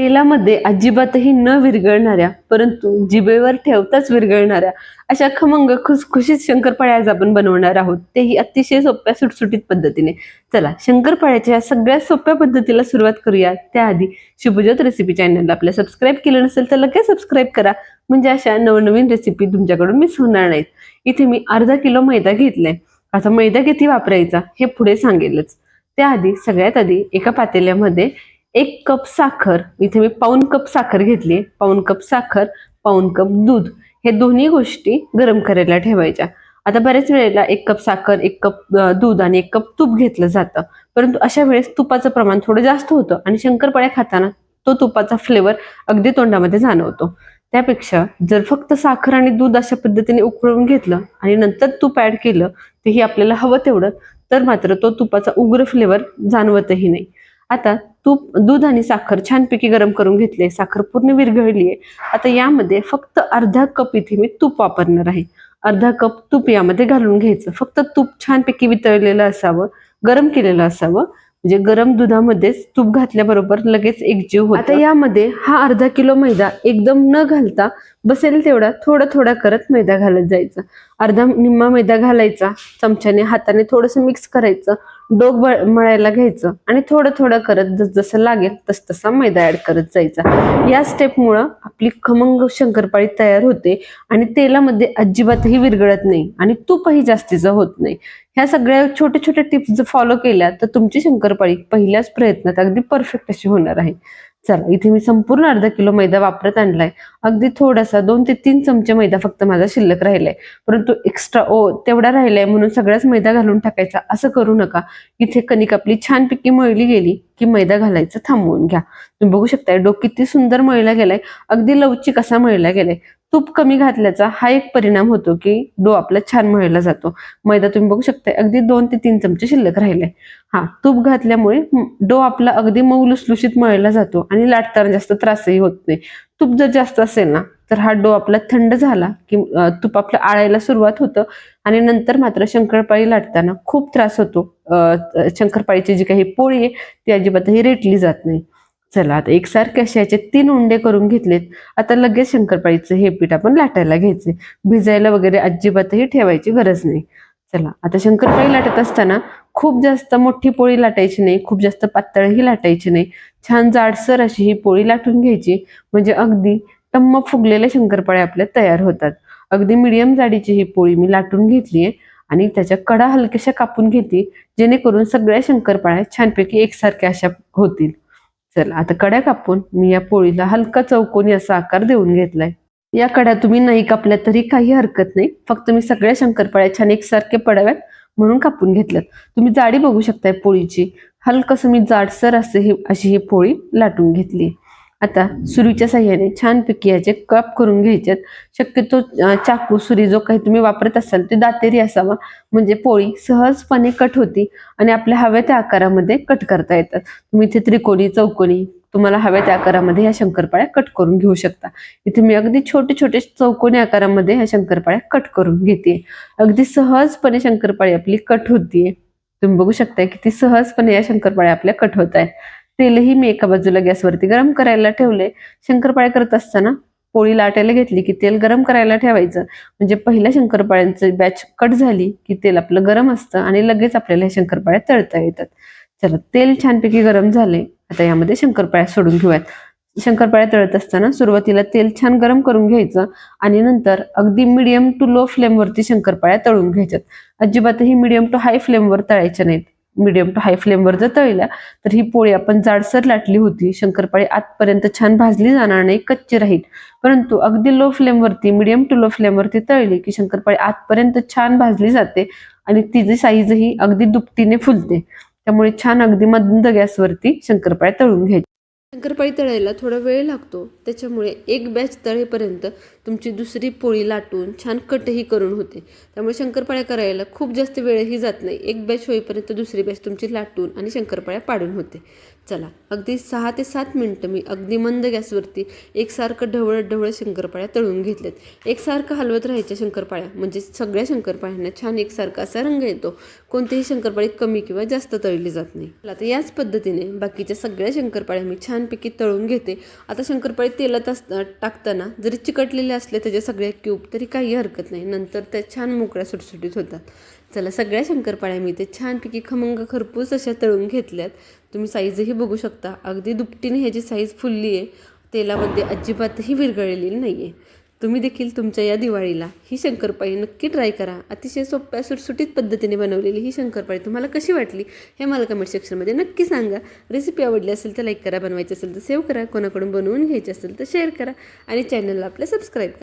तेलामध्ये अजिबातही न विरघळणाऱ्या परंतु जिबेवर ठेवताच विरघळणाऱ्या अशा खमंग खुसखुशीत शंकरपाळ्या आज आपण बनवणार आहोत. तेही अतिशय सोप्या सुटसुटीत पद्धतीने. चला शंकरपाळ्याच्या या सगळ्यात सोप्या पद्धतीला सुरुवात करूया. त्याआधी शुभज्योत रेसिपी चॅनलला आपल्या सबस्क्राईब केलं नसेल तर लगेच सबस्क्राईब करा. म्हणजे अशा नवनवीन रेसिपी तुमच्याकडून मिस होणार नाहीत. इथे मी अर्धा किलो मैदा घेतलाय. आता मैदा किती वापरायचा हे पुढे सांगेलच. त्याआधी सगळ्यात आधी एका पातेल्यामध्ये एक कप साखर इथे मी पाऊन कप साखर घेतली. पाऊन कप साखर पाऊन कप दूध. हे दोन्ही गोष्टी गरम करायला ठेवायच्या. आता बऱ्याच वेळेला एक कप साखर एक कप दूध आणि एक कप तूप घेतलं जातं. परंतु अशा वेळेस तुपाचं प्रमाण थोडं जास्त होतं आणि शंकरपाळ्या खाताना तो तुपाचा फ्लेवर अगदी तोंडामध्ये जाणवतो. त्यापेक्षा जर फक्त साखर आणि दूध अशा पद्धतीने उकळून घेतलं आणि नंतर तूप ऍड केलं तेही आपल्याला हवं तेवढं तर मात्र तो तुपाचा उग्र फ्लेवर जाणवतही नाही. आता तूप दूध आणि साखर छानपैकी गरम करून घेतले साखर पूर्ण विरघळली आहे. आता यामध्ये फक्त अर्धा कप इथे मी तूप वापरणार आहे. अर्धा कप तूप यामध्ये घालून घ्यायचं. फक्त तूप छानपैकी वितळलेलं असावं गरम केलेलं असावं. म्हणजे गरम दुधामध्येच तूप घातल्याबरोबर लगेच एकजीव होतो. आता यामध्ये हा अर्धा किलो मैदा एकदम न घालता बसेल तेवढा थोडा थोडा करत मैदा घालत जायचा. अर्धा निम्मा मैदा घालायचा चमच्याने हाताने थोडंसं मिक्स करायचं डोक मळायला घ्यायचं आणि थोडं थोडं करत जस जसं लागेल तस तसा मैदा ऍड करत जायचा. या स्टेपमुळं आपली खमंग शंकरपाळी तयार होते आणि तेलामध्ये अजिबातही विरघळत नाही आणि तूपही जास्तीचं होत नाही. ह्या सगळ्या छोट्या छोट्या टिप्स जर फॉलो केल्या तर तुमची शंकरपाळी पहिल्याच प्रयत्नात अगदी परफेक्ट अशी होणार आहे. चला इथे मी संपूर्ण अर्धा किलो मैदा वापरत आणलाय. अगदी थोडासा दोन ते तीन चमचे मैदा फक्त माझा शिल्लक राहिलाय. परंतु एक्स्ट्रा ओ तेवढा राहिलाय म्हणून सगळ्याच मैदा घालून टाकायचा. असं करू नका. इथे कणिक आपली छानपैकी मळली गेली की मैदा घालायचं थांबवून घ्या. तुम्ही बघू शकताय डो किती सुंदर मळला गेलाय. अगदी लवचिक असा मळला गेलाय. तूप कमी घातल्याचा हा एक परिणाम होतो की डो आपला छान मळला जातो. मैदा तुम्ही बघू शकताय अगदी दोन ते तीन चमचे शिल्लक राहिले हा तूप घातल्यामुळे डो आपला अगदी मऊ लुसलुशीत मळला जातो आणि लाटताना जास्त त्रासही होत नाही. तूप जर जास्त असेल ना तर हा डो आपला थंड झाला की तूप आपलं आळायला सुरुवात होतं आणि नंतर मात्र शंकरपाळी लाटताना खूप त्रास होतो. शंकरपाळीची जी काही पोळी आहे ती अजिबातही रेटली जात नाही. चला आता एकसारखे असे याचे तीन उंडे करून घेतलेत. आता लगेच शंकरपाळीचं हे पीठ आपण लाटायला घ्यायचे. भिजायला वगैरे अजिबातही ठेवायची गरज नाही. चला आता शंकरपाळी लाटत असताना खूप जास्त मोठी पोळी लाटायची नाही खूप जास्त पातळही लाटायची नाही. छान जाडसर अशी ही पोळी लाटून घ्यायची. म्हणजे अगदी टम्म फुगलेल्या शंकरपाळ्या आपल्या तयार होतात. अगदी मिडियम जाडीची ही पोळी मी लाटून घेतलीये आणि त्याच्या कडा हलक्याशा कापून घेतली जेणेकरून सगळ्या शंकरपाळ्या छानपैकी एकसारख्या अशा होतील. चला आता कड्या कापून मी या पोळीला हलका चौकोनी असा आकार देऊन घेतलाय. या कड्या तुम्ही नाही कापल्या तरी काही हरकत नाही. फक्त मी सगळ्या शंकरपाळ्या छान एकसारखे पडाव्यात म्हणून कापून घेतल्यात. तुम्ही जाडी बघू शकताय पोळीची. हलकसं मी जाडसर असे हे अशी ही पोळी लाटून घेतली आता सुरीच्या साह्याने छानपैकी याचे कप करून घ्यायचे. शक्यतो चाकू सुरी जो काही तुम्ही वापरत असाल ते दातेरी असावा. म्हणजे पोळी सहजपणे कट होती आणि आपल्या हव्या त्या आकारामध्ये कट करता येतात. तुम्ही इथे त्रिकोणी चौकोनी तुम्हाला हव्या त्या आकारामध्ये ह्या शंकरपाळ्या कट करून घेऊ शकता. इथे मी अगदी छोटे छोटे चौकोनी आकारामध्ये ह्या शंकरपाळ्या कट करून घेते अगदी सहजपणे शंकरपाळी आपली कट होतीये. तुम्ही बघू शकताय किती सहजपणे या शंकरपाळ्या आपल्या कट होत आहेत तेलही मी एका बाजूला गॅसवरती गरम करायला ठेवले शंकरपाळे करत असताना पोळी लाटायला घेतली की तेल गरम करायला ठेवायचं. म्हणजे पहिल्या शंकरपाळ्यांचं बॅच कट झाली की तेल आपलं गरम असतं आणि लगेच आपल्याला हे शंकरपाळ्या तळता येतात. चला तेल छानपैकी गरम झाले आता यामध्ये शंकरपाळ्या सोडून घेऊयात. शंकरपाळ्या तळत असताना सुरुवातीला तेल छान गरम करून घ्यायचं आणि नंतर अगदी मिडियम टू लो फ्लेमवरती शंकरपाळ्या तळून घ्यायच्यात. अजिबातही मिडियम टू हाय फ्लेमवर तळायच्या नाहीत. मिडियम टू हाय फ्लेमवर जर तळल्या तर ही पोळी आपण जाडसर लाटली होती. शंकरपाळी आतपर्यंत छान भाजली जाणार नाही कच्ची राहील. परंतु अगदी लो फ्लेमवरती मिडियम टू लो फ्लेमवरती तळली की शंकरपाळी आतपर्यंत छान भाजली जाते आणि तिची साईजही अगदी दुपटीने फुलते. त्यामुळे छान अगदी मंद गॅसवरती शंकरपाळ्या तळून घ्यायची. शंकरपाळी तळायला थोडा वेळ लागतो. त्याच्यामुळे एक बॅच तळेपर्यंत तुमची दुसरी पोळी लाटून छान कटही करून होते. त्यामुळे शंकरपाळ्या करायला खूप जास्त वेळही जात नाही. एक बॅच होईपर्यंत दुसरी बॅच तुमची लाटून आणि शंकरपाळ्या पाडून होते. चला अगदी सहा ते सात मिनटं मी अगदी मंद गॅसवरती एकसारखं ढवळत ढवळत शंकरपाळ्या तळून घेतल्यात एकसारखं हलवत राहायच्या शंकरपाळ्या म्हणजे सगळ्या शंकरपाळ्यांना छान एकसारखा असा रंग येतो. कोणतीही शंकरपाळी कमी किंवा जास्त तळली जात नाही. आता याच पद्धतीने बाकीच्या सगळ्या शंकरपाळ्या मी छान छानपैकी तळून घेते. आता शंकरपाळी तेलात अस टाकताना जरी चिकटलेले असले त्याचे सगळे क्यूब तरी काही हरकत नाही. नंतर त्या छान मोकळ्या सुटसुटीत होतात. चला सगळ्या शंकरपाळ्या मी ते छानपैकी खमंग खरपूस अशा तळून घेतल्यात. तुम्ही साईजही बघू शकता. अगदी दुपटीने ह्याची साईज फुलली आहे तेलामध्ये अजिबातही विरघळलेली नाही आहे तुम्ही देखील तुमच्या या दिवाळीला ही शंकरपाळी नक्की ट्राय करा. अतिशय सोप्या सुटसुटीत पद्धतीने बनवलेली ही शंकरपाळी. तुम्हाला कशी वाटली हे मला कमेंट सेक्शनमध्ये नक्की सांगा. रेसिपी आवडली असेल तर लाईक करा बनवायची असेल तर सेव्ह करा. कोणाकडून बनवून घ्यायची असेल तर शेअर करा. आणि चॅनलला आपल्या सबस्क्राईब करा